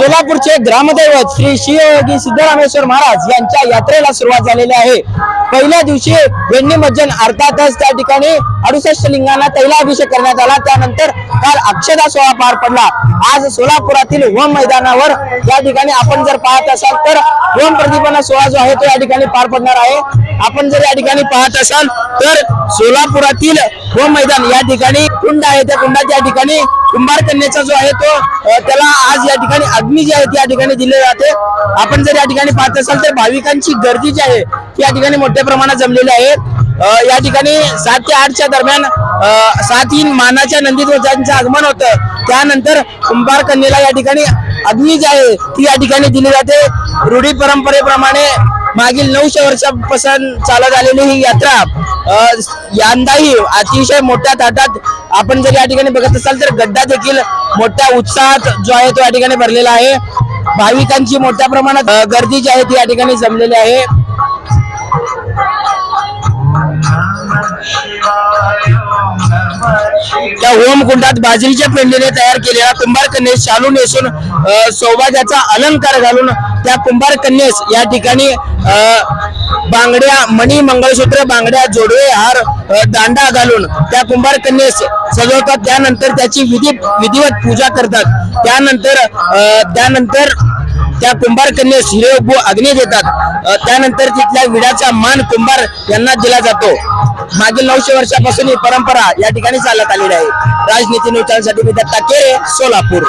सोलापूरचे ग्रामदैवत श्री शिवयोगी सिद्धरामेश्वर महाराज यांच्या यात्रेला सुरुवात झालेली आहे. पहिल्या दिवशी वेण्णी मज्जन अर्थातच त्या ठिकाणी अडुसष्ट लिंगांना तैलाभिषेक करण्यात आला. त्यानंतर काल अक्षदा सोहळा पार पडला. आज सोलापुरातील वम मैदानावर या ठिकाणी आपण जर पाहत असाल तर वम प्रदीपना सोहळा जो आहे तो या ठिकाणी पार पडणार आहे. आपण जर या ठिकाणी पाहत असाल तर सोलापुरातील वम मैदान या ठिकाणी कुंड आहे. त्या कुंडात या ठिकाणी कुंभार कन्याचा जो आहे तो त्याला आज या ठिकाणी अग्नी जी आहे ती या ठिकाणी दिली जाते. आपण जर या ठिकाणी पाहत असाल तर भाविकांची गर्दी जी आहे ती या ठिकाणी मोठ्या प्रमाणात जमलेली आहे. या ठिकाणी सात ते आठच्या दरम्यान सात इन मानाच्या नंदीध्वजांचं आगमन होतं त्यानंतर कुंभार कन्येला या ठिकाणी अग्नी जी आहे ती या ठिकाणी दिली जाते. रूढी परंपरेप्रमाणे मागील नऊशे वर्षापासून चालत आलेली ही यात्रा यंदाही अतिशय मोठ्या थाटात. आपण जर या ठिकाणी बघत असाल तर गड्डा देखील मोठ्या उत्साहात जो आहे तो या ठिकाणी भरलेला आहे. भाविकांची मोठ्या प्रमाणात गर्दी जी आहे ती या ठिकाणी जमलेली आहे. त्या ओम कुंडात बाजरीच्या पेंडीने तयार केलेला कुंभार कन्येस शालू नेसून सौभाग्याचा अलंकार घालून त्या कुंभार कन्येस या ठिकाणी बांगड्या मणी मंगळसूत्र बांगड्या जोडवे हार दांडा घालून त्या कुंभार कन्येस सजवतात. त्यानंतर त्याची विधी विधिवत पूजा करतात. त्यानंतर त्यानंतर त्या कुंभार कन्येस हिरे अग्नी देतात. त्यानंतर तिथल्या विड्याचा मान कुंभार यांना दिला जातो. मागील नऊशे वर्षापासून ही परंपरा या ठिकाणी चालत आलेली आहे. राजनीती न्यूजसाठी मी दत्ता केरे सोलापूर.